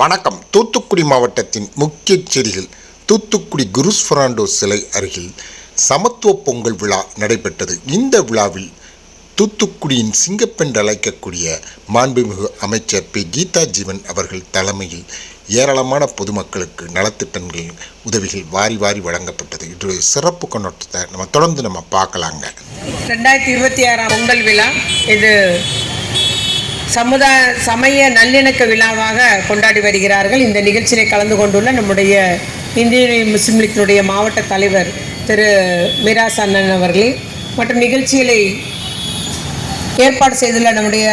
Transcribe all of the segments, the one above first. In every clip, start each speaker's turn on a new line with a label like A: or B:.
A: வணக்கம். தூத்துக்குடி மாவட்டத்தின் முக்கிய செய்திகள். தூத்துக்குடி குருஸ் ஃபெர்னாண்டோ சிலை அருகில் சமத்துவ பொங்கல் விழா நடைபெற்றது. இந்த விழாவில் தூத்துக்குடியின் சிங்கப்பெண் அழைக்கக்கூடிய மாண்புமிகு அமைச்சர் பி. கீதா ஜீவன் அவர்கள் தலைமையில் ஏராளமான பொதுமக்களுக்கு நலத்திட்டங்கள் உதவிகள் வாரி வாரி வழங்கப்பட்டது. இதோடைய சிறப்பு கண்ணோட்டத்தை நம்ம தொடர்ந்து நம்ம பார்க்கலாங்க.
B: ரெண்டாயிரத்தி இருபத்தி ஆறாம் பொங்கல் விழா. இது சமுதாய சமய நல்லிணக்க விழாவாக கொண்டாடி வருகிறார்கள். இந்த நிகழ்ச்சியை கலந்து கொண்டுள்ள நம்முடைய இந்திய முஸ்லீம் லீக்கினுடைய மாவட்ட தலைவர் திரு மிராஸ் அண்ணன் அவர்களே மற்றும் நிகழ்ச்சிகளை ஏற்பாடு செய்துள்ள நம்முடைய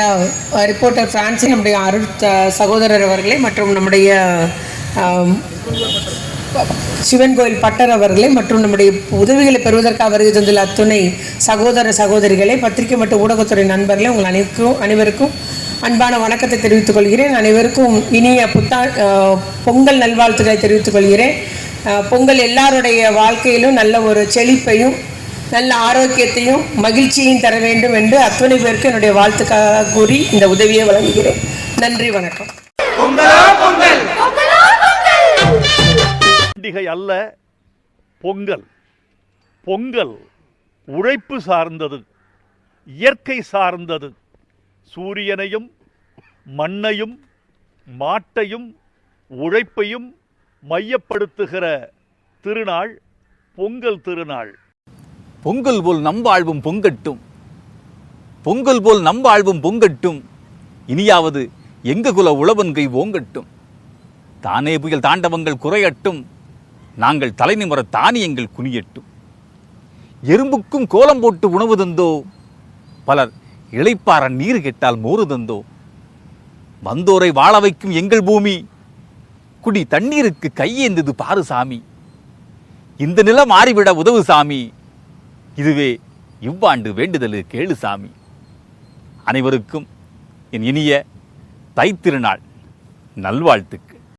B: ரிப்போர்ட்டர் பிரான்சி நம்முடைய அருள் சகோதரர் அவர்களே மற்றும் நம்முடைய சிவன் கோயில் பட்டர் அவர்களே மற்றும் நம்முடைய உதவிகளை பெறுவதற்காக வருகை தந்துள்ள அத்துணை சகோதர சகோதரிகளை பத்திரிகை மற்றும் ஊடகத்துறை நண்பர்களே உங்கள் அனைவருக்கும் அனைவருக்கும் அன்பான வணக்கத்தை தெரிவித்துக் கொள்கிறேன். அனைவருக்கும் இனிய புத்தா பொங்கல் நல்வாழ்த்துக்களை தெரிவித்துக் கொள்கிறேன். பொங்கல் எல்லாருடைய வாழ்க்கையிலும் நல்ல ஒரு செழிப்பையும் நல்ல ஆரோக்கியத்தையும் மகிழ்ச்சியையும் தர வேண்டும் என்று அத்துணை பேருக்கு என்னுடைய வாழ்த்துக்காக கூறி இந்த உதவியை வழங்குகிறேன். நன்றி வணக்கம்.
C: பண்டிகை அல்ல பொங்கல். பொங்கல் உழைப்பு சார்ந்தது இயற்கை சார்ந்தது. சூரியனையும் மண்ணையும் மாட்டையும் உழைப்பையும் மையப்படுத்துகிற திருநாள் பொங்கல் திருநாள்.
D: பொங்கல் போல் நம் வாழ்வும் பொங்கட்டும். பொங்கல் போல் நம் வாழ்வும் பொங்கட்டும். இனியாவது எங்க குல உழவன்கை ஓங்கட்டும். தானே புயல் தாண்டவங்கள் குறையட்டும். நாங்கள் தலைநிமர தானியங்கள் குனியட்டும். எறும்புக்கும் கோலம் போட்டு உணவு தந்தோ. பலர் இளைப்பாற நீர் கெட்டால் மோறு தந்தோ. வந்தோரை வாழ வைக்கும் எங்கள் பூமி. குடி தண்ணீருக்கு கையேந்தது பாரு சாமி. இந்த நிலம் மாறிவிட உதவு சாமி. இதுவே இவ்வாண்டு வேண்டுதலு கேளு சாமி. அனைவருக்கும் என் இனிய தைத்திருநாள். நல்வாழ்த்துக்கள்.